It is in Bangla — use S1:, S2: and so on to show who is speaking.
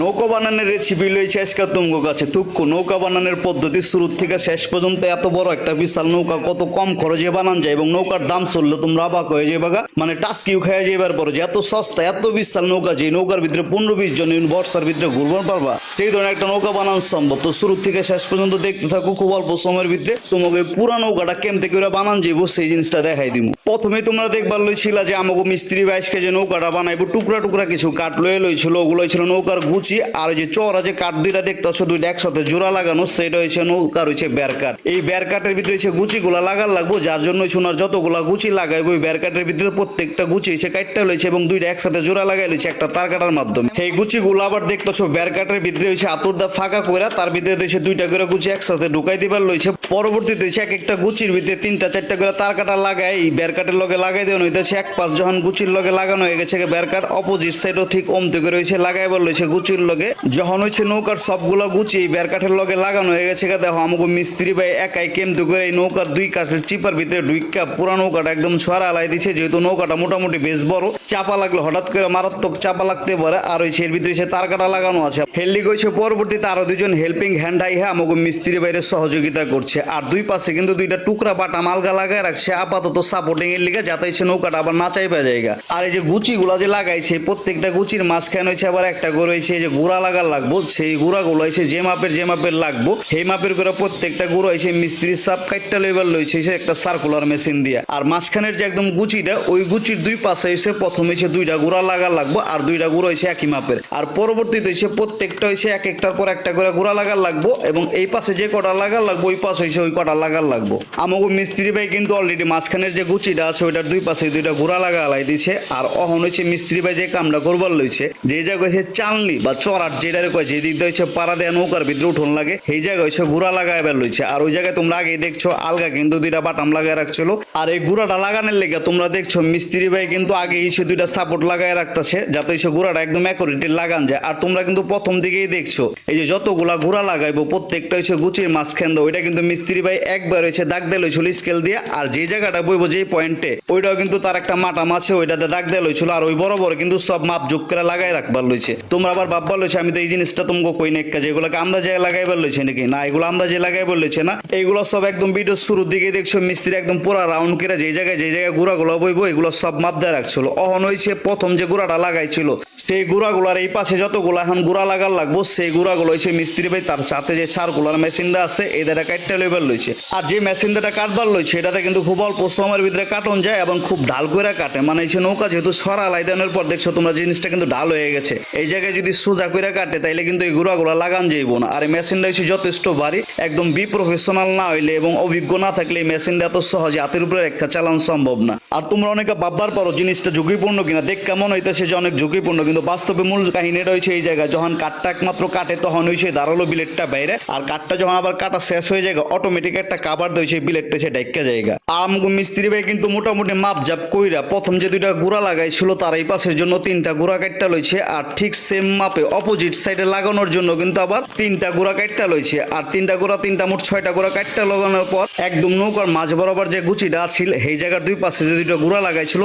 S1: নৌকা বানানোর রেসিপি লইছে আজকে তোমার কাছে। তুক্কু নৌকা বানানোর পদ্ধতি শুরু থেকে শেষ পর্যন্ত এত বড় একটা বিশাল নৌকা, কত কম খরচে বানান যায় এবং নৌকার দাম চললে তোমরা অবাক হয়ে যাবে। মানে টাস্কিও খেয়ে যাবার পরে যে এত সস্তা, এত বিশাল নৌকা যে নৌকার ভিতরে পনেরো বিশ জন বর্ষার ভিতরে ঘুরবার পারবা? সেই ধরনের একটা নৌকা বানানো সম্ভব। তো শুরু থেকে শেষ পর্যন্ত দেখতে থাকো খুব অল্প সময়ের ভিতরে তোমাকে পুরা নৌকাটা কেমতে করে বানান যাব সেই জিনিসটা দেখাই দিব প্রথমে তোমরা দেখবার লইছিল যে আমাকে মিস্ত্রি বাইশকে যে নৌকাটা বানাইবো, টুকরা টুকরা কিছু কাঠ লয়ে লইছিল, ওগুলো ছিল নৌকার গুচি আর ওই যে চড়া যে কাঠ দুইটা দেখতেছো, দুইটা একসাথে জোড়া লাগানো, সেটা হয়েছে নৌকার হয়েছে ব্যারকাট এই ব্যারকাটের ভিতরে হচ্ছে গুচিগুলা লাগার লাগবো, যার জন্য সোনার যতগুলা গুচি লাগাইবো ওই ব্যারকাটের ভিতরে প্রত্যেকটা গুচি হচ্ছে কাটটা লইছে এবং দুইটা একসাথে জোড়া লাগাই লইছে একটা তার কাটার মাধ্যমে। এই গুচিগুলো আবার দেখতেছো ব্যারকাটের ভিতরে হচ্ছে আতুরদা ফাঁকা কইরা, তার ভিতরে হচ্ছে দুইটা করে গুচি একসাথে ঢুকাই দিবার লইছে। পরবর্তীতে হচ্ছে এক একটা গুচির ভিতরে তিনটা, চারটা করে তার কাটা লাগাই এই ব্যারকাটের লগে লাগাই দেওয়া হইতেছে, এক পাঁচ যখন গুচির লগে লাগানো হয়ে গেছে ব্যারকাট অপোজিট সাইডও ঠিক অমতে করে হয়েছে লাগাইবার লইছে গুচির লগে। যখন হচ্ছে নৌকার সবগুলো গুচি এই ব্যারকাঠের লগে লাগানো হয়ে গেছে দেখো আমাকে মিস্ত্রি ভাই একাই কেমতে করে এই নৌকার দুই কাঠের চিপার ভিতরে ঢুইকা পুরা নৌকাটা একদম ছড়া লাই দিছে। যেহেতু নৌকাটা মোটামুটি বেশ বড়, চাপা লাগলে হঠাৎ করে মারাত্মক চাপা লাগতে পারে। আর ওই এর ভিতরে সে তার কাটা লাগানো আছে। হেললি গেছে পরবর্তীতে আরও দুজন হেল্পিং হ্যান্ড হ্যাঁ আমাকে মিস্ত্রি বাইরে সহযোগিতা করছে। আর দুই পাশে কিন্তু দুইটা টুকরা বাটা মালগা লাগায় রাখছে। আপাতত সাপোর্টিং এর লিগে যাতে সে নৌকাটা আবার না চাইবা জায়গা আর এই যে গুচি গুলা যে লাগাইছে প্রত্যেকটা গুচির মাঝখানে হয়েছে আবার একটা করে হয়েছে যে গুড়া লাগার লাগবো, সেই গুড়া গুলো হয়েছে যে মাপের যে মাপের লাগবো, সেই মাপের করে প্রত্যেকটা গুঁড়ো হয়েছে মিস্ত্রি সাপ কাইটটা লেবার লইছে সে একটা সার্কুলার মেশিন দিয়ে। আর মাঝখানের যে একদম গুচিটা, ওই গুচির দুই পাশে এসে প্রথমে হয়েছে দুইটা গুড়া লাগার লাগবো, আর দুইটা গুঁড়ো হয়েছে একই মাপের। আর পরবর্তীতে হয়েছে প্রত্যেকটা হয়েছে এক একটার পর একটা করে গুড়া লাগার লাগবো, এবং এই পাশে যে কটা লাগার লাগবো, ওই পাশে হয়েছে ওই কটা লাগার লাগবো। আমাকে মিস্ত্রি ভাই কিন্তু অলরেডি মাঝখানের যে গুচিটা আছে, ওইটার দুই পাশে দুইটা গুড়া লাগা লাই দিছে, আর অহন হয়েছে মিস্ত্রি ভাই যে কামটা করবার লইছে, যে জায়গা হয়েছে চালনি বা চড়ার যেটারে কয় যে দিক হচ্ছে পাড়া দেয়া নৌকার ভিতরে উঠোন লাগে, সেই জায়গায় হচ্ছে গুড়া লাগাইবার লইছে। আর ওই জায়গায় তোমরা আগে দেখছ, আলগা কিন্তু দুইটা বাটাম লাগাই রাখছিল। আর এই গুড়াটা লাগানোর লেগে তোমরা দেখছ, মিস্ত্রি ভাই কিন্তু আগে এসে দুইটা সাপোর্ট লাগাই রাখতেছে, যাতে এসে গুড়াটা একদম অ্যাকুরেটলি লাগান যায়। আর তোমরা কিন্তু প্রথম দিকেই দেখছ, এই যে যতগুলা গুড়া লাগাইবো, প্রত্যেকটা হচ্ছে গুচির মাঝখান ওইটা কিন্তু মিস্ত্রি ভাই একবার হয়েছে দাগ দিয়ে লইছিল স্কেল দিয়ে, আর যে জায়গাটা বইবো যে পয়েন্টে ওইটাও কিন্তু তার একটা মাটাম আছে, ওইটাতে দাগ দিয়ে লইছিল, আর ওই বড় বড় কিন্তু সব মাপ যোগ করে লাগাই রাখবার লইছে। তোমরা আবার ভাববার লইছে, আমি তো এই জিনিসটা তোমাকে কই না একটা যেগুলোকে আন্দাজে লাগাইবার লইছে নাকি? না, এগুলো আন্দাজে লাগাইবার লইছে না এইগুলো সব একদম ভিডিও শুরুর দিকে দেখছ, মিস্ত্রি একদম পুরা রাউন্ড করে যে জায়গায় যে জায়গায় গুড়াগুলো বইবো, এগুলো সব মাপ দিয়ে রাখছিল। অহন হয়েছে প্রথম যে গুড়াটা লাগাইছিল, সেই গুড়াগুলার এই পাশে যতগুলো এখন গুড়া লাগার লাগবো, সেই গুড়াগুলো হয়েছে মিস্ত্রি ভাই তার সাথে যে সার্কুলার মেশিনটা আছে দ্বারা কাটতে লেবার লইছে আর যে মেশিন দ্বারা কাটবার লইছে, এটাতে কিন্তু খুব অল্প সময়ের ভিতরে কাটন যায় এবং খুব ঢাল করে কাটে। মানে এই নৌকা যেহেতু সরা লাইদানোর পর দেখছ তোমরা জিনিসটা কিন্তু ঢাল হয়ে গেছে। এই জায়গায় যদি সোজা করে কাটে, তাইলে কিন্তু এই গুড়াগুলা লাগান যাইবো না। আর মেশিনটা হচ্ছে যথেষ্ট ভারী, একদম বি প্রফেশনাল না হইলে এবং অভিজ্ঞ না থাকলে এই মেশিনটা এত সহজে হাতের উপরে একটা চালানো সম্ভব না। আর তোমরা অনেকে ভাববার পারো জিনিসটা ঝুঁকিপূর্ণ কিনা, দেখ কেমন হইতেছে যে অনেক ঝুঁকিপূর্ণ, কিন্তু বাস্তবে মূল কাহিনীটা হয়েছে এই জায়গায়, যখন কাঠটা একমাত্র কাটে তখন হয়েছে দাঁড়াল বিলেটটা বাইরে, আর কাঠটা যখন আবার কাটা শেষ হয়ে যায় অটোমেটিক একটা কাবার দেয় সেই বিলেটটা সে ডাইকা জায়গা আমগো মিস্ত্রি ভাই কিন্তু মোটামুটি মাপ জাপ কইরা প্রথম যে দুইটা গুড়া লাগাইছিল, তার এই পাশের জন্য তিনটা গুড়া কাটটা লইছে, আর ঠিক সেম মাপে অপোজিট সাইডে লাগানোর জন্য কিন্তু আবার তিনটা গোড়া কাটটা লইছে। আর তিনটা গোড়া, তিনটা মোট ছয়টা গোড়া কাটটা লাগানোর পর একদম নৌকার মাঝ বরাবর যে গুচিটা ছিল, সেই জায়গার দুই পাশে যে দুটো গুড়া লাগাইছিল